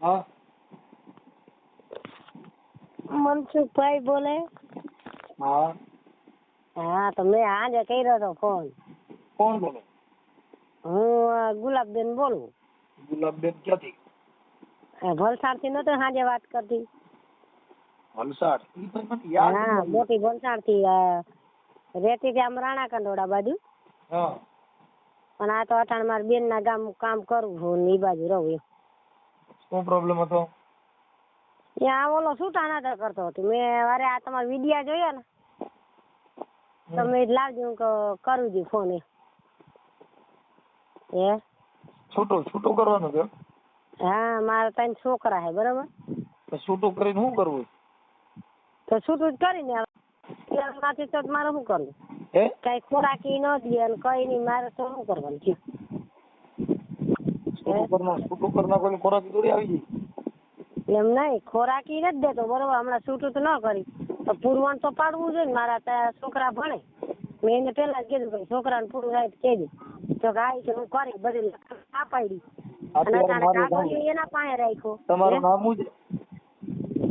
હા. મનસુખભાઈ બોલે. હા. હા તો મેં આજે કર્યો હતો ફોન કોણ બોલો? હું ગુલાબબેન બોલું. ગુલાબબેન ક્યાંથી? વલસાડથી નતો સાંજે વાત કરતી. વલસાડ હા મોટી વલસાડથી રેતી ત્યાં આમ રાણા કંડોળા બાજુ. હા. પણ આ તો અટાણ મારા બેન ના ગામ કામ કરું છું ને ઈ બાજુ રહું શું પ્રોબ્લેમ હતો? ત્યાં ઓલો શું નતો કરતો હતો. મેં અરે આ તમારા વિડિયા જોયા ને તો મેં લાવજો હું કરું છું ફોન એ. છૂટું છૂટું કરવાનું છે? હા મારા ત્રણ છોકરા છે બરોબર? તો છૂટું કરીને શું કરવું? તો છૂટું જ કરીને ત્યારમાંથી તો મારે શું કરવું? કઈ ખોરાકી ન દે અને કઈ નહીં મારે તો શું કરવાનું? છે છૂટું કરના છૂટું કરના કોઈ ખોરાક આવી એમ નહીં ખોરાકી નથી દેતો બરોબર? હમણાં છૂટું તો ન કરી. તો પુરવણ તો પાડવું જોઈએ ને મારા ત્યાં છોકરા ભણે. મેં એને પેલા જ કીધું કે છોકરાને પૂરું થાય કે કહેજો. તો કે હા કે હું કરી બધી આ પાડી. અને તારા કાગળ એના પાસે રાખ્યો. તમારું નામ શું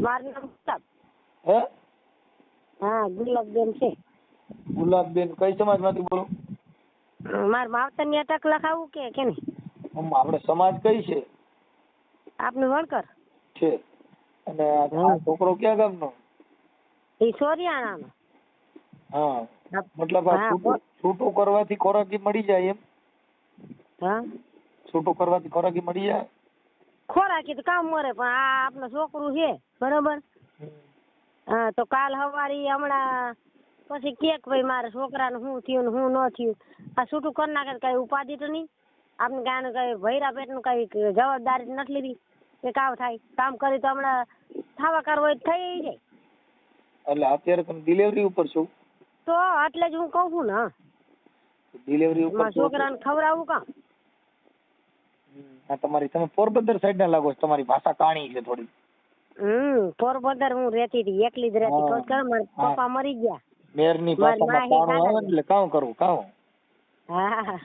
મારું નામ ગુલાબ. હે? હા ગુલાબબેન છે. ગુલાબબેન કઈ સમાજમાંથી બોલો? મારા માવતરની અટક લખાવું કે કે નહીં? આમ આપણે સમાજ કઈ છે? આપનું વણકર? છે. અને આ છોકરો ક્યાં ગામનો? એ સોરિયાણાનો. હા. મતલબ આ છૂટું કરવાથી ખોરાકી મળી જાય એમ? હા. છૂટું કરવાથી ખોરાકી મળી જાય? ખોરાકી તો કામ મરે પણ આ આપનું છોકરું છે બરોબર? હા તો કાલ હવારી હમણાં પછી કેક ભાઈ મારા છોકરાને શું થયું ને શું ન થયું? આ છૂટું કરી નાખે કઈ ઉપાધિ તો નહીં? આપણે કાંઈ કઈ ભૈરા પેટનું કઈ જવાબદારી નથી લીધી. કે કામ થાય. કામ કરી તો હમણાં થાવા કરવો હોય થઈ જાય. એટલે અત્યારે તમે ડિલિવરી ઉપર છો? તો એટલે જ હું કહું છું ને. ડિલિવરી ઉપર તો- છોકરાને ખવડાવું હમ. આ તમારી તમે પોરબંદર સાઈડ ના લાગો તમારી ભાષા કાણી છે થોડી. હમ પોરબંદર હું રહેતી હતી. એકલી જ રહેતી. છું કે મારા પપ્પા મરી ગયા. મેરની મારી ભાષામાં કાણું એટલે કામ કરવું કામ. હા.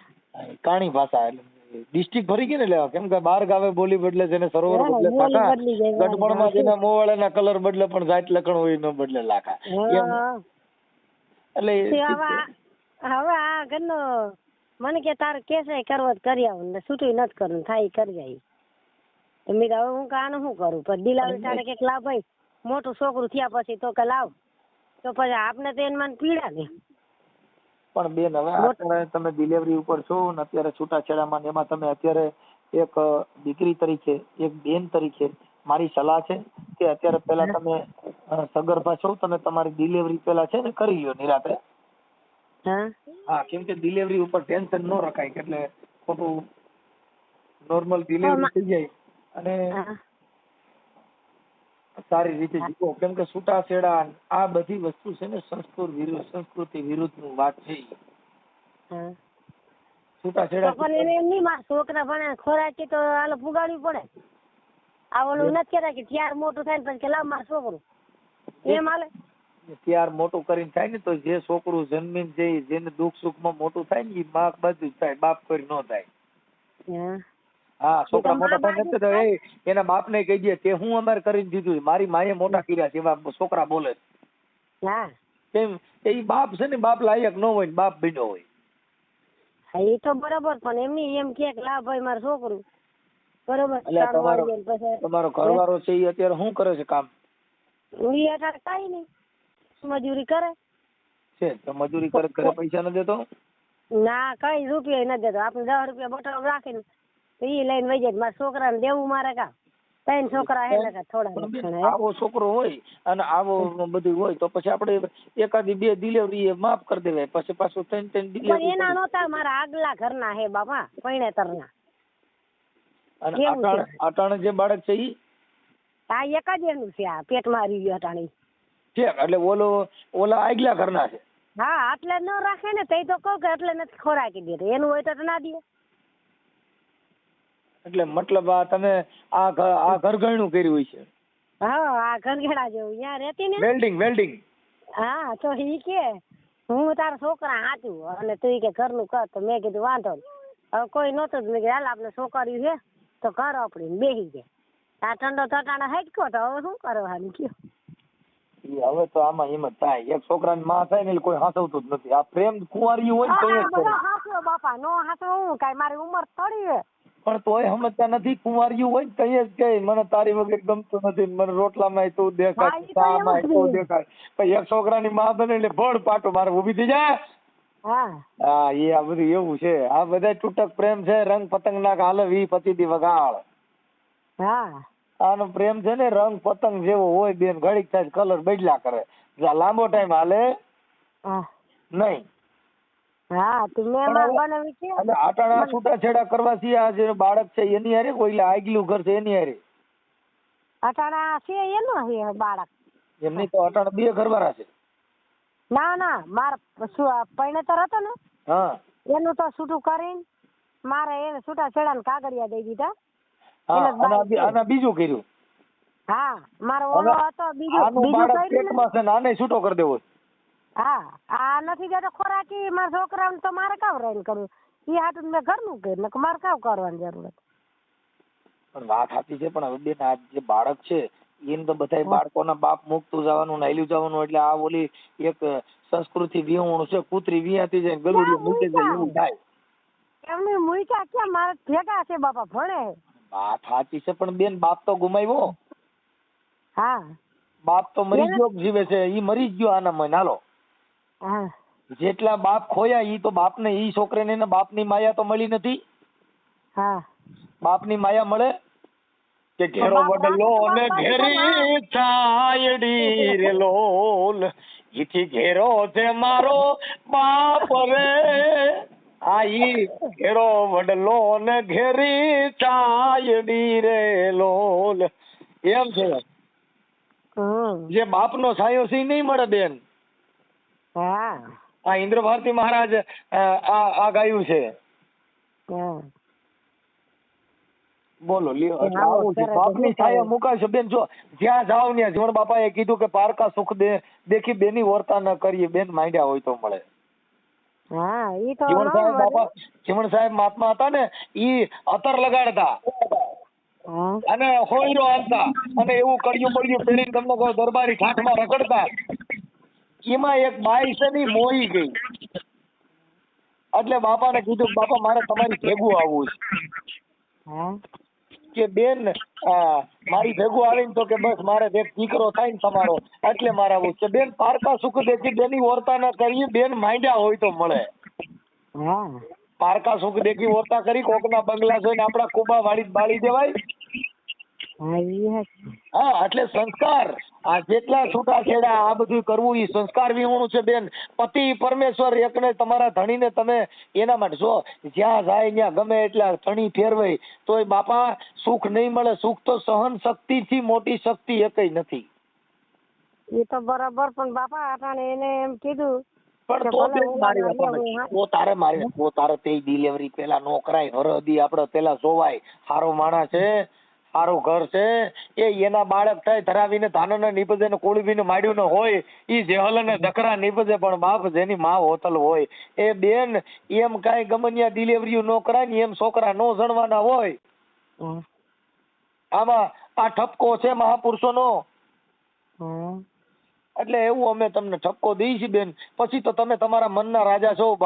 કાણી ભાષા એટલે ડિસ્ટ્રિક્ટ ભરી ગઈ ને લેવા કેમ કે બાર ગાવે બોલી બદલે છે ને સરોવર બદલે બરાબર. ગઢપણમાં જેને મોવાળાના કલર બદલે પણ જાત લખણ હોય ન બદલે લાખા. એટલે હવે આ- ઘરનો મને કે તારે કેસે કરવો કરી આવું ને છૂટું નથી કરવું થાય કરી જાય તો મેં હવે હું કાનું શું કરું? પણ ડિલાવરી તારે કે લાવ ભાઈ મોટું છોકરું થયા પછી તો કે લાવ. તો પછી આપને તો એન મને પીડા ને. પણ બેન હવે અત્યારે તમે ડિલિવરી ઉપર છો ને અત્યારે છૂટાછેડામાં ને એમાં તમે અત્યારે એક દીકરી તરીકે એક બેન તરીકે મારી સલાહ છે કે અત્યારે પહેલા તમે સગર્ભા છો તમે તમારી ડિલિવરી પહેલા છે ને કરી લ્યો નિરાતે. હા હા કેમ કે ડિલિવરી ઉપર ટેન્શન ન રખાય એટલે ખોટું નોર્મલ ડિલિવરી થઈ જાય. અને સારી રીતે જીવો. કેમ કે છૂટાછેડા આ બધી વસ્તુ છે ને સંસ્કૃત વિરુદ્ધ સંસ્કૃતિ વિરુદ્ધનું વાત છે છૂટાછેડા પણ એને એમ નહીં મારા છોકરા પણ ખોરાકી તો આલો પુગાડવી પડે. આ ઓલું નથી કહેતા કે ત્યાર મોટું થાય ને પછી કે લાવ મારું છોકરું. એમ હાલે. ત્યાર મોટું કરીને થાય ને તો જે છોકરું જન્મીને જે જેને દુઃખ સુખમાં મોટું થાય ને એ માં બધું થાય બાપ કોઈ ન થાય. હા છોકરા મોટા પણ નથી તો એ એના બાપને કહી દે કે હું અમારે કરીને દીધું મારી માએ મોટા કર્યા છે એવા છોકરા બોલે. હા. કેમ? એ બાપ છે ને બાપ લાયક ન હોય ને બાપ ભીડો હોય. હા એ તો બરાબર પણ એમની એમ કે લા ભાઈ મારું છોકરું. બરોબર તમારો તમારો ઘરવાળો છે એ અત્યારે શું કરે છે કામ? ઈ અત્યારે કઈ નહીં. મજૂરી કરે. છે તો મજૂરી કરે ઘરે પૈસા ન દેતો? ના કઈ રૂપિયા ન દેતો. આપણે દસ રૂપિયા બોટલ રાખીને તો ઈ લઈને વઈ જાય મારા છોકરાને દેવું મારે કા? ત્રણ છોકરા હે લગા થોડા ઘણા આવો છોકરો હોય અને આવો બધું હોય તો પછી આપણે એકાદી બે ડિલિવરી એ માફ કરી દેવાય. પછી પાછું ત્રણ ત્રણ ડિલિવરી એના નહોતા મારા આગલા ઘરના હે બાપા પૈણેતરના. અને? અટાણે અટાણે જે બાળક છે ઈ? આ એક જ એનું છે આ પેટમાં રહી ગયું અટાણી. ઠીક એટલે ઓલો ઓલા આગલા ઘરના છે. હા આટલે ન રાખે ને તઈ તો કહું કે એટલે નથી ખોરાકી દે એનું હોય તો ના દે. એટલે મતલબ આ તમે આ આ ઘર ગણું કર્યું હોય છે. હા આ ઘરઘેડા જેવું. ત્યાં રહેતી ને? Welding welding. હા તો ઈ કે હું તારા છોકરા હાચું. અને તું કે ઘરનું કર. તો મેં કીધું વાંધો હવે કોઈ નહોતું મેં કીધું હાલ આપણે છોકરી છે તો કર આપણી બેસી જાય આ ઠંડો થટાણે હેટકો તો હવે શું કરવાનું કયો? હવે તો આમાં એમ જ થાય. એક છોકરાની માં થાય ને કોઈ હાસવતું જ નથી. આ પ્રેમ કુંવારી હોય તો બાપા. નો હાસવું હું? કાંઈ મારી ઉંમર થોડી પણ તોય સમજતા નથી કુંવારિયું હોય ને તઈ જ કે મને તારી વગર ગમતું નથી મને રોટલામાં તું દેખાય ચામાં તું દેખાય. પછી એક છોકરાની માં બને એટલે ભડ પાટો મારે ઊભી થઈ જાય. હા. એ આ બધું એવું છે. આ બધા તૂટક પ્રેમ છે રંગ પતંગ ના હાલે વી પતિ દી વગાડ હા. આનો પ્રેમ છે ને રંગ પતંગ જેવો હોય બેન ઘડીક થાય કલર બદલા કરે. લાંબો ટાઈમ હાલે. નહીં. હા તું મહેમાન બનાવી કે અને આટાણા છૂટાછેડા કરવાથી આ જે બાળક છે એની હારે કોઈ આગલું ઘર છે એની હારે? અટાણા છે એનો છે બાળક. એમની તો અટાણા બે ઘરવાળા છે. ના ના માર પૈણતર હતો ને હા. એનું તો છૂટું કરીને મારે એને છૂટા છેડા ને કાગળિયા દઈ દીધા. અને છે. બીજું કર્યું? હા મારો ઓલો હતો બીજું બીજું કર્યું છે ને આને છૂટો કરી દેવો છે. હા આ નથી જતો ખોરાકી મારા છોકરાને તો મારે કામ રહીને કરવું? એ હાટું મેં ઘરનું કર્યું નકર મારે કામ કરવાની જરૂર હતી. પણ વાત સાચી છે પણ હવે બેન આ જે બાળક છે એને તો બધાય બાળકોના બાપ મૂકતું જવાનું નાયલું જવાનું એટલે આ ઓલી એક સંસ્કૃતિ વિહોણું છે કૂતરી વિયાતી જાય ગલુડિયું મૂકી જાય એવું થાય. એમની મૂકા ક્યાં? મારે ભેગા છે બાપા ભણે. વાત સાચી છે પણ બેન બાપ તો ગુમાવ્યો. હા. બાપ તો મરી ગયો જીવે છે ઈ મરી ગયો આના મને હાલો. જેટલા બાપ ખોયા ઈ તો બાપને ઈ છોકરાને એના બાપની માયા તો મળી નથી. હા. બાપની માયા મળે કે ઘેરો બદલો વડલો ને ઘેરી છાયડી રે લોલ. ઈથી ઘેરો છે મારો બાપ રે. આ ઈ ઘેરો વડલો ને ઘેરી છાયડી રે લોલ. એમ છે. જે બાપનો નો સાયો ઈ નહીં મળે બેન. હા. આ ઇન્દ્ર ભારતી મહારાજ આ આ ગાયું છે. બોલો છાયા મુકાશે બેન જો જ્યાં જાવ ત્યાં બાપા એ કીધું કે પારકા સુખ દે દેખી બેની વર્તા ન કરીએ. બેન માંડ્યા હોય તો મળે. હા ઈ તો જીવણ સાહેબ બાપા જીવણ સાહેબ મહાત્મા હતા ને ઈ અતર લગાડતા. અને હોયરો આનતા અને એવું કડિયું બળિયું પેલી તમને દરબારી ઠાઠમાં રખડતા. એમાં એક બાઈ છે ને મોઈ ગઈ. એટલે બાપાને કીધું બાપા મારે તમારી ભેગું આવવું છે. કે બેન મારી ભેગું આવીને તો કે બસ મારે એક દીકરો થાય ને તમારો એટલે મારે આવું છે. બેન પારકા સુખ દેખી બેની ઓરતા ન કરીએ બેન માંડ્યા હોય તો મળે. પારકા સુખ દેખી વર્તા કરી કોકના બંગલા જોઈને આપડા કુબા વાળી બાળી દેવાય. હા એટલે સંસ્કાર આ જેટલા છૂટાછેડા આ બધું કરવું એ સંસ્કાર વિહોણું છે બેન. પતિ પરમેશ્વર એકને તમારા ધણીને તમે એના માટે જો જ્યાં જાય ત્યાં ગમે એટલા ધણી ફેરવાય તોય બાપા સુખ નહીં મળે. સુખ તો સહન શક્તિથી મોટી શક્તિ એકઈ નથી. એ તો બરાબર પણ બાપા અટાણે એને એમ કીધું પણ તો મારી વાત. તો તારે મારી તો તારે તે ડિલિવરી પેલા નો કરાય હરદી આપણે પેલા જોવાય. સારો માણસ છે. સારું ઘર છે એ એના બાળક થાય ધરાવીને ધાનને નીપજે ને કોળીને માડ્યું ને હોય એ જેહલ ને દકરા નીપજે પણ બાપ જેની માં હોતલ હોય. એ બેન એમ કાંઈ ગમનિયા ડિલિવરી નો કરાય ને એમ છોકરા નો જણવાના હોય. આમાં આ ઠપકો છે મહાપુરુષોનો. હા એટલે એવું અમે તમને ઠપકો દઈ છીએ બેન. પછી તો તમે તમારા મનના રાજા છો.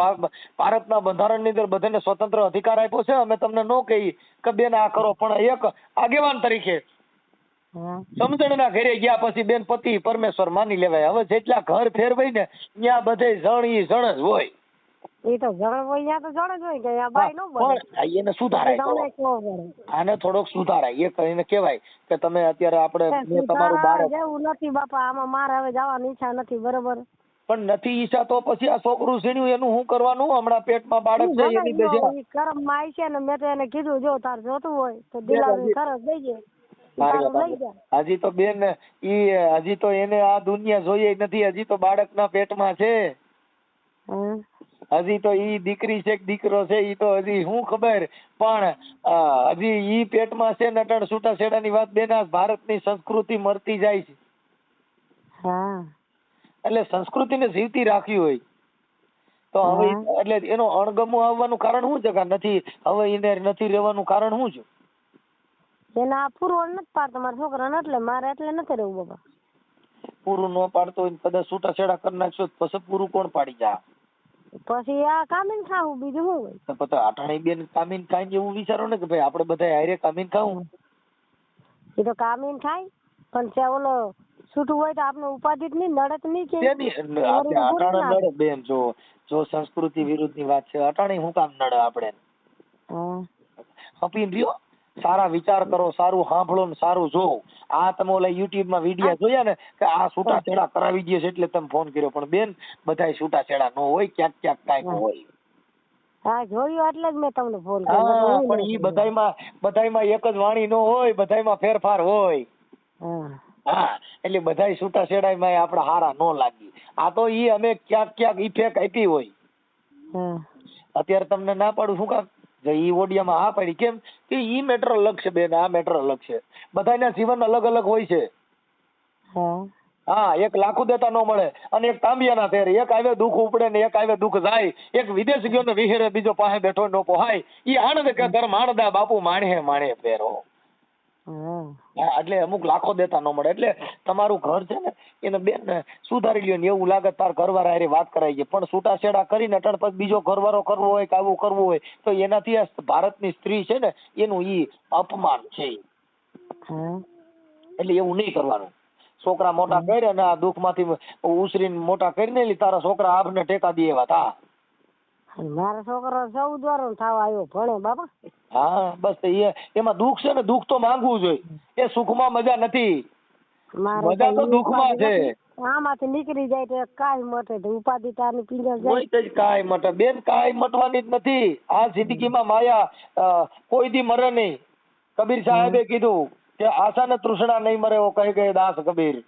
ભારતના બંધારણની અંદર બધાને સ્વતંત્ર અધિકાર આપ્યો છે. અમે તમને ન કહી કે બેન આ કરો પણ એક આગેવાન તરીકે. સમજણના ઘરે ગયા પછી બેન પતિ પરમેશ્વર માની લેવાય. હવે જેટલા ઘર ફેરવાય ને ત્યાં બધે જણ ઈ જણ જ હોય. ઈ તો જણ હોય તો જણ જ હોય કે આ બાઈ નો બને. પણ એને સુધારાય આને થોડોક એ કહીને કહેવાય કે તમે અત્યારે આપણે તમારું બાળક જેવું નથી બાપા આમાં મારે હવે જવાની ઈચ્છા નથી બરોબર? પણ નથી ઈચ્છા તો પછી આ છોકરું સીણ્યું એનું શું કરવાનું? હમણાં પેટમાં બાળક છે એની દશા કરમમાં આવી છે ને મેં તો એને કીધું જો તાર જોતું હોય તો દિલાવરી ખરચ દઈ દે. મારી તારું વાત લઈ જા. સાંભળો. હજી તો બેન ઈ હજી તો એને આ દુનિયા જોઈએ નથી હજી તો બાળકના પેટમાં છે. હજી તો ઈ દીકરી છે કે દીકરો છે ઈ તો હજી શું ખબર. પણ હજી ઈ પેટમાં છે નટણ છૂટાછેડાની વાત બેના ભારત ભારતની સંસ્કૃતિ મરતી જાય છે. હા. એટલે સંસ્કૃતિને જીવતી રાખવી હોય. તો હવે એટલે એનો અણગમો આવવાનું કારણ શું છે કે નથી હવે એને નથી રહેવાનું કારણ શું છે? એના પૂરું નથી પાડતો. મારા છોકરાને એટલે મારે એટલે નથી રહેવું બાબા પૂરું ન પાડતો હોય ને કદાચ છૂટાછેડા કરી નાખશો તો પછી પૂરું કોણ પાડી જા પછી આ કામીન ખાવું બીજું શું હોય? તો પછી અટાણી બેન કામીન ખાઈને એવું વિચારો ને કે ભાઈ આપણે બધા હારે કામીન ખાવું. એ તો કામીન ખાય પણ છે ઓલો છૂટું હોય તો આપણે ઉપાધિત નહીં નડત નહીં કે અટાણે નડે બેન જો જો સંસ્કૃતિ વિરુદ્ધની વાત છે અઠાણી હું કામ નડે આપણે? હપીને રહ્યો? સારા વિચાર કરો સારું સાંભળો ને સારું જોવો. આ તમે ઓલા યુટ્યુબમાં વીડિયો જોયા ને કે આ છૂટાછેડા કરાવી દે છે એટલે તમે ફોન કર્યો. પણ બેન બધાય છૂટાછેડા ન હોય ક્યાંક ક્યાંક કાંઈક હોય. હા જોયું એટલે જ મેં તમને ફોન કર્યો. પણ ઈ બધાયમાં બધાયમાં એક જ વાણી ન હોય બધાયમાં ફેરફાર હોય. હા. એટલે બધાય છૂટાછેડામાં આપણે હારા ન લાગી. આ તો ઈ અમે ક્યાંક ક્યાંક ઇફેક્ટ આપી હોય. અત્યારે તમને ના પાડું શું કામ? જો ઈ ઓડિયામાં હા પાડી. કેમ કે ઈ મેટર અલગ છે બેન આ મેટર અલગ છે. બધાના જીવન અલગ અલગ હોય છે. હા. હા એક લાખો દેતા ન મળે અને એક તાંબિયાના ફેર એક આવે દુઃખ ઉપડે ને એક આવે દુઃખ જાય. એક વિદેશ ગયો ને વિહેરે બીજો પાસે બેઠો નો પોહાય. ઈ આણંદ કે ધર્મ આણદા બાપુ માણે માણે ફેરો. એટલે અમુક લાખો દેતા ન મળે. એટલે તમારું ઘર છે ને એને બેન સુધારી લ્યો ને એવું લાગે તાર ઘરવાળા હારે વાત કરાઈ ગઈ. પણ છૂટાછેડા કરીને અટણ પછી બીજો ઘરવાળો કરવો હોય કે આવું કરવું હોય તો એનાથી આ ભારતની સ્ત્રી છે ને એનું ઈ અપમાન છે. એટલે એવું નહીં કરવાનું. છોકરા મોટા કરી અને આ દુઃખમાંથી ઉછરીને મોટા કરીને તારા છોકરા આપને ટેકા દે એવા અને મારો છોકરો ચૌદ વર્ષ થવા આવ્યો ભણે બાપા. હા બસ એ એમાં દુઃખ છે ને દુઃખ તો માંગવું જોઈએ. એ સુખમાં મજા નથી. મજા તો દુઃખમાં છે. આમાંથી નીકળી જાય તો કાંઈ મટે ઉપાધિ તારની પિંજર જાય. કોઈ કાંઈ મટે. બેન કાઈ મટવાની જ નથી. આ જિંદગીમાં માયા કોઈ દી મરે નહીં. કબીર સાહેબે કીધું કે આશા ને તૃષ્ણા નહીં મરે એવો કહી ગયે દાસ કબીર.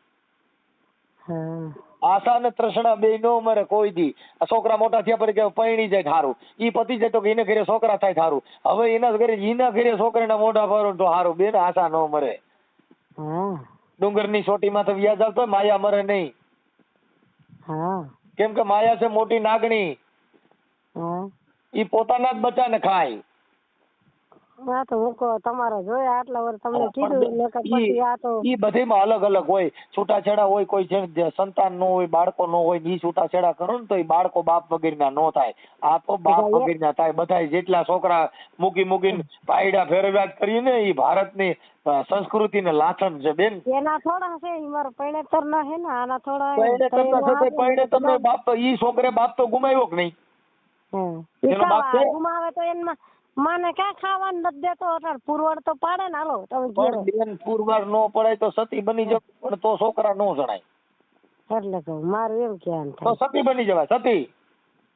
હા. આશા ને તૃષ્ણા બે નો મરે કોઈ દી. આ છોકરા મોટા થયા પછી કે પૈણી જાય થારું ઈ પતિ જાય તો કે એને ઘરે છોકરા થાય થારું હવે એના ઘરે એના ઘરે છોકરાના મોઢા ભરો તો હારું. બેન આશા નો મરે. ડુંગરની ચોટીમાં તો વ્યાજ આવતો માયા મરે નહીં. કેમ કે માયા છે મોટી નાગણી. ઈ પોતાના જ બચ્ચાને ખાય. આ તો હું કહું તમારે જોયા આટલા વર્ષ તમને કીધું નકર પછી આ તો ઈ બધેમાં અલગ અલગ હોય. છૂટાછેડા હોય કોઈ જે સંતાન નો હોય બાળકો નો હોય ઈ છૂટાછેડા કરો ને તો ઈ બાળકો બાપ વગરના નો થાય. આ તો બાપ એક- થાય. બધા જેટલા છોકરા મૂકી મૂકીને પાયડા ફેરવ્યા કરીને ઈ ભારતની સંસ્કૃતિ ને લાથન છે બેન. એના થોડા છે ઈ પૈણેતર ના હે ને આના થોડા પૈણેતર તમને બાપ તો ઈ છોકરે બાપ તો ગુમાવ્યો કે નહીં? હમ. એનો બાપ ગુમાવે તો એનમાં માને ક્યાં ખાવાનું નથી દેતો અટાણે પુરવાર તો પાડે ને હાલો તમે ઘેર. પણ બેન પુરવાર નો પડાય તો સતી બની જવું પણ તો છોકરા નો જણાય. એટલે કહું મારું એમ કહેવાનું તો થાય સતી બની જવાય સતી.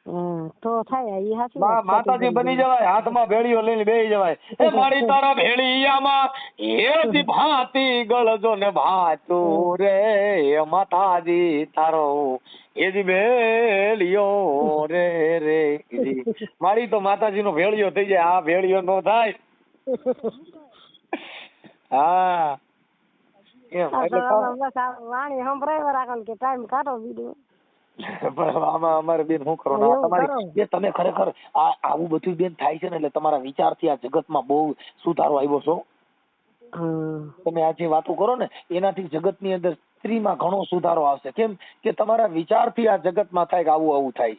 તો થાય ઈ હાચી મા- માતાજી બની જવાય હાથમાં ભેળીઓ લઈને બેહી જવાય. એ મારી તારા ભેળીયામાં એ જ ભાતી ગળજો ને ભાતું રે એ માતાજી તારો એ જ ભેળિયો રે. રે મારી તો માતાજીનો ભેળિયો થઈ જાય આ ભેળિયો નો થાય. હા. એમ એટલે વાણી સંભળાવ્યા રાખો કે ટાઈમ કાઢો બીજું પણ આમાં અમારે બેન શું કરવાનું? તમારી કરો. તમે ખરેખર આ આવું બધું બેન થાય છે ને એટલે તમારા વિચારથી આ જગતમાં બહુ સુધારો આવ્યો છો. તમે આ જે વાતો કરો ને એનાથી જગતની અંદર સ્ત્રીમાં ઘણો સુધારો આવશે. કેમ કે તમારા વિચારથી આ જગતમાં થાય કે આવું આવું થાય.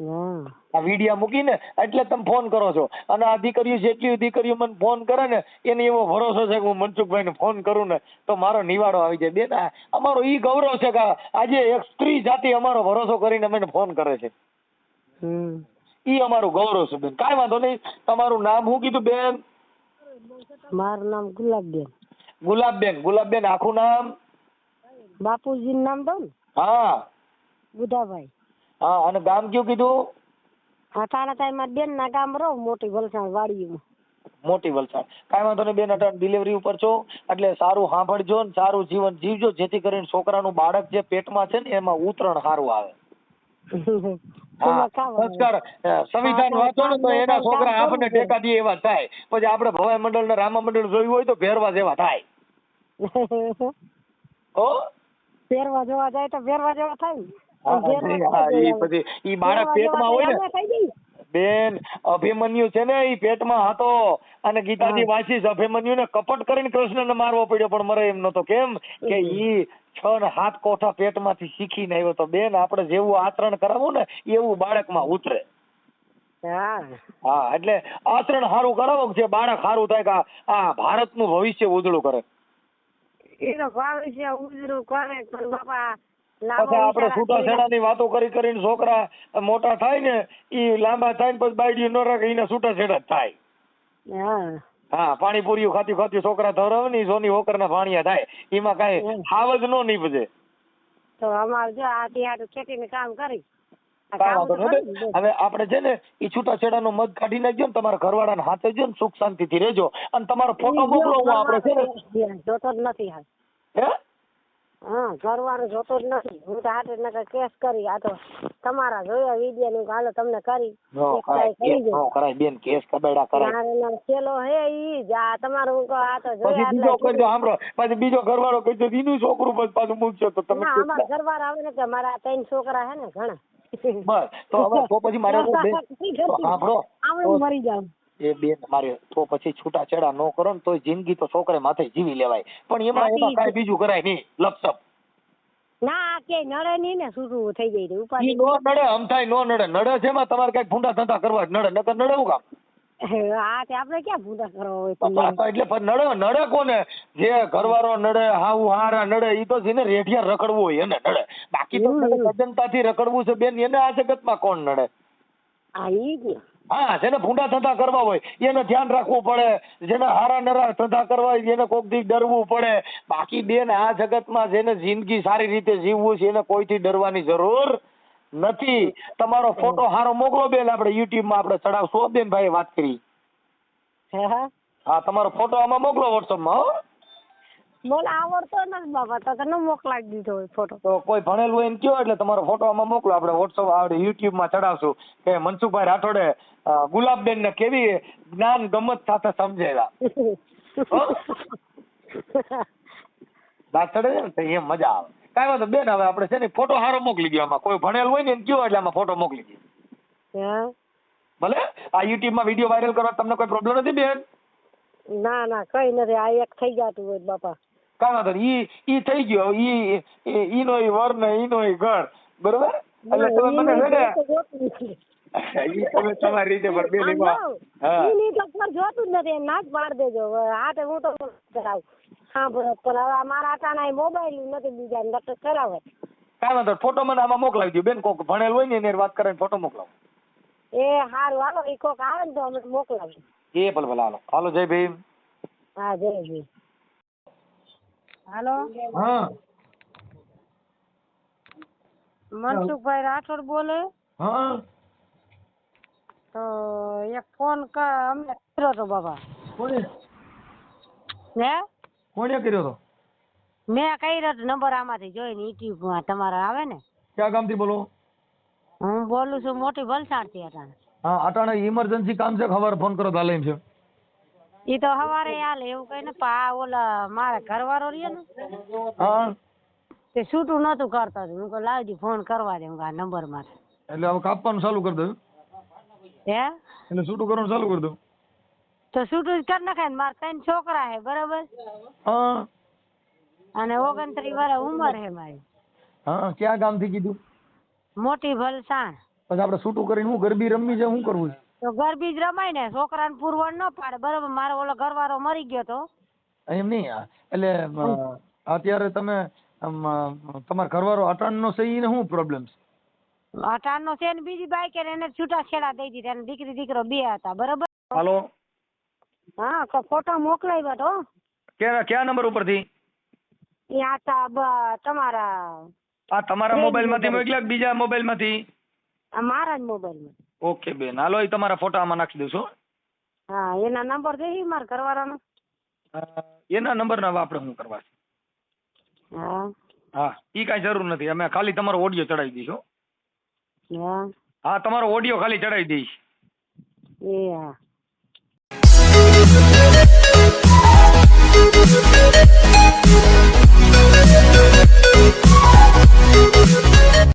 આ વિડિયા મૂકીને એટલે તમે ફોન કરો છો. અને આ દીકરીઓ જેટલી દીકરીઓ મને ફોન કરે ને એને એવો ભરોસો છે કે હું મનસુખભાઈને ફોન કરું ને તો મારો નિવાડો આવી જાય. બેન અમારો ઈ ગૌરવ છે કે આજે એક સ્ત્રી જાતિ અમારો ભરોસો કરીને મને ફોન કરે છે. ઈ અમારું ગૌરવ છે બેન. કાંઈ વાંધો નહીં. તમારું નામ શું કીધું બેન? મારું નામ ગુલાબબેન. ગુલાબબેન. ગુલાબબેન આખું નામ? બાપુજી નામ દઉં હા. બુધાભાઈ. હા અને ગામ કયું કીધું? અટાણા ટાઈમ બેન ના ગામ રહું મોટી વલસાડ વાડીમાં મોટી વલસાડ. કાંઈ વાંધો નહીં બેન અટાણ ડિલિવરી ઉપર છો. એટલે સારું સાંભળજો ને સારું જીવન જીવજો જેથી કરીને છોકરાનું બાળક જે પેટમાં છે ને એમાં ઉતરણ સારું આવે. સંસ્કાર સંવિધાન વાંચો ને તો એના છોકરા આપણને ટેકા દે એવા થાય. પછી આપણે ભવાઈ મંડળ ને રામા મંડળ જોયું હોય તો ભેરવા જેવા થાય. ઓ ભેરવા જોવા જાય તો ભેરવા જેવા થાય. હા. પછી ઈ બાળક પેટમાં હોય ને. બેન અભિમન્યુ છે ને ઈ પેટમાં હતો. અને ગીતાજી હા. અભિમન્યુ ને કપટ કરીને કૃષ્ણને મારવો પડ્યો પણ મરે એમ નતો કેમ કે ઈ છ ને હાથ કોઠા પેટમાંથી શીખીને આવ્યો તો. બેન આપણે જેવું આચરણ કરાવવું ને એવું બાળકમાં ઉતરે. હા. હા એટલે આચરણ સારું કરાવો છે બાળક સારું થાય કે આ- ભારતનું ભવિષ્ય ઉજળું કરે. એનો ભવિષ્ય ઉજળું કરે પણ બાપા પછી આપણે છૂટાછેડા ની વાતો કરી કરીને છોકરા મોટા થાય ને ઈ લાંબા થાય ને પછી બાયડીયું ન રાખે એને છૂટાછેડા થાય. હા. પાણીપુરીઓ ખાતી ખાતી છોકરા ધરવની સોની હોકર ના ભાણિયા થાય. એમાં કઈ હાવ જ નો નીપજે. તો અમારે જો આ ત્યાં ખેતીનું કામ કરી. આ કાંઈ કામ કરી હવે આપણે છે ને એ છૂટાછેડા નો મધ કાઢી નાખજો ને તમારા ઘરવાળાને હાથે જો ને સુખ શાંતિ થી રેજો અને તમારો ફોટો મોકલો હું આપણે છે ને જોતો નથી હે? હા જોતો જ નથી. હું તો હાથે નકર કેસ કરી આ તો તમારા જોયા વિડિયા નું હાલો તમને કરી. કરાય બેન કેસ કબેડા કરાય. ચેલો હે ઈ જ આ તમારું કહો આ તો જોયા બીજો કરજો સાંભળો. પછી બીજો ઘરવાળો કહી દો છોકરું પછી પાછું મૂકજો. તો તમે અમારા ઘરવાળા આવે ને કે મારા ત્રણ છોકરા હે ને ઘણા. બસ તો હવે તો પછી મારે સાંભળો. આવું મરી જાવ એ બેન મારે તો પછી છૂટાછેડા ન કરો ને તોય જિંદગી તો છોકરે માથે જીવી લેવાય. પણ એમાં એમાં કાંઈ બીજું કરાય નહીં. લપસપ. ના કે નડે નહીં ને છૂટું થઈ જાય ઈ ઉપાધિ નો નડે અમથાય નો નડે. નડે છે માં તમારે કંઈક ભૂંડા ધંધા કરવા જ નડે નકર નડે હું કામ? હા તે આપણે ક્યાં ભૂંડા કરવા હોય તો એટલે નડે નડે કોને? જે ઘરવાળો નડે હાઉ હારા નડે ઈ તો જેને રેઠિયા રખડવું હોય એને નડે. બાકી તો સજનતાથી રખડવું છે બેન એને આ જગતમાં કોણ નડે? હા ઈ જ ને. હા જેને ભૂંડા ધંધા કરવા હોય એને ધ્યાન રાખવું પડે. જેને હારા નરા ધંધા કરવા હોય એને કોકથી ડરવું પડે. બાકી બેન આ જગતમાં જેને જિંદગી સારી રીતે જીવવું છે એને કોઈથી ડરવાની જરૂર નથી. તમારો ફોટો હારો મોકલો બેન આપણે યુટ્યુબમાં આપણે ચડાવશું. બેન ભાઈ વાત કરી. હા હા. તમારો ફોટો આમાં મોકલો વોટ્સઅપમાં હો. બોલ આવડતો નથી બાપા તો તને મોકલાવી દીધો હોય ફોટો તો કોઈ ભણેલું હોય કયો એટલે તમારો ફોટો આમાં મોકલો. આપણે વોટ્સઅપ આપણે યુટ્યુબમાં ચડાવશું કે મનસુખભાઈ રાઠોડે ગુલાબબેન ને કેવી જ્ઞાન ગમત સાથે સમજેલા? છે ને તો એમ મજા આવે. કાંઈ વાંધો બેન હવે આપણે છે ને ફોટો હારો મોકલી દો આમાં. કોઈ ભણેલ હોય ને એને કયો એટલે આમાં ફોટો મોકલી દો હે? ભલે? આ યુટ્યુબમાં વીડિયો વાયરલ કરવા તમને કોઈ પ્રોબ્લેમ નથી બેન? ના ના કઈ નથી. આ એક થઈ જતું હોય બાપા. કાંઈ હતો ઈ ઈ થઈ ગયો. ઈ ઈનો ઈ વર ને ઈનો ઈ ગણ બરોબર? એટલે તમે મને છે ને ઈ તમે તમારી રીતે પર બે લેવા. હા. ઈની તો પર જોતું જ નથી. ના જ પાડ દેજો. આ તો હું તો કરાવ. હા બરોબર પણ હવે મારા આટાના મોબાઈલ નથી બીજા ને ડોક્ટર કરાવે. વાંધો નહીં. ફોટો મને આમાં મોકલાવી દો બેન કોક ભણેલ હોય ને એને વાત કરીને ફોટો મોકલાવો. એ હારું હાલો. ઈ કોક આવે ને તો અમે મોકલાવી એ ભલે ભલે હાલો. હાલો જય ભીમ. હા જય જય હાલો? હા. મનસુખભાઈ રાઠોડ બોલે? હા. તો એક ફોન અમને કર્યો તો બાબા. કોને હે? કોણે કર્યો તો? મેં કર્યો તો નંબર આમાંથી જોઈને યુટ્યુબમાં તમારા આવે ને? ક્યાં ગામથી બોલો? હું બોલું છું મોટી વલસાડથી હતા હા અટાણે ઇમરજન્સી કામ છે ખબર ફોન કરો તો હાલે એમ છે. ઈ તો હવારે હાલે એવું કઈ ને પા ઓલા મારા ઘરવાળો રહ્યો ને હા. તે છૂટું નતું કરતો હું કહું લાવજી ફોન કરવા દે હું આ નંબરમાં એટલે હવે કાપવાનું ચાલુ કરી દઉં હે? એટલે છૂટું કરવાનું ચાલુ કરી દઉં તો છૂટું જ કરી નાખાય ને મારા ત્રણ છોકરા હે બરાબર? હા. અને ઓગણત્રીસ વર્ષ ઉંમર હે મારી. હા ક્યાં ગામથી કીધું? મોટી ભલસાણ. પછી આપણે છૂટું કરીને હું ગરબી રમવી છે શું કરવું છે? તો ગરબી જ રમાય ને છોકરાને પુરવણ ન પાડે. બરોબર મારો ઓલો ઘરવાળો મરી ગયો તો. એમ નહીં એટલે અત્યારે તમે તમારા ઘરવાળો અટાણનો છે એને શું પ્રોબ્લેમ છે અઢારનો છે ને બીજી બાઈક એને છૂટા છેડા દઈ દીધા એને દીકરી દીકરો બે હતા બરોબર? હાલો. હા તો ફોટો મોકલાવ્યા તો. ક્યાં કયા નંબર ઉપરથી? એ હતા તમારા આ તમારા મોબાઈલ. માંથી મોકલ્યા બીજા મોબાઈલમાંથી આ મારા જ મોબાઈલમાં. ઓકે બેન. હાલો એ તમારા ફોટા આમાં નાખી દઉં છું હા એના નંબર છે મારા ઘરવાળાનો અ, એના નંબર ના આપણે હું કરવા હા. હા એ કાંઈ જરૂર નથી. અમે ખાલી તમારો ઓડિયો ચડાવી દઈશું હા. હા. તમારો ઓડિયો ખાલી ચડાવી દઈશ. એ હા.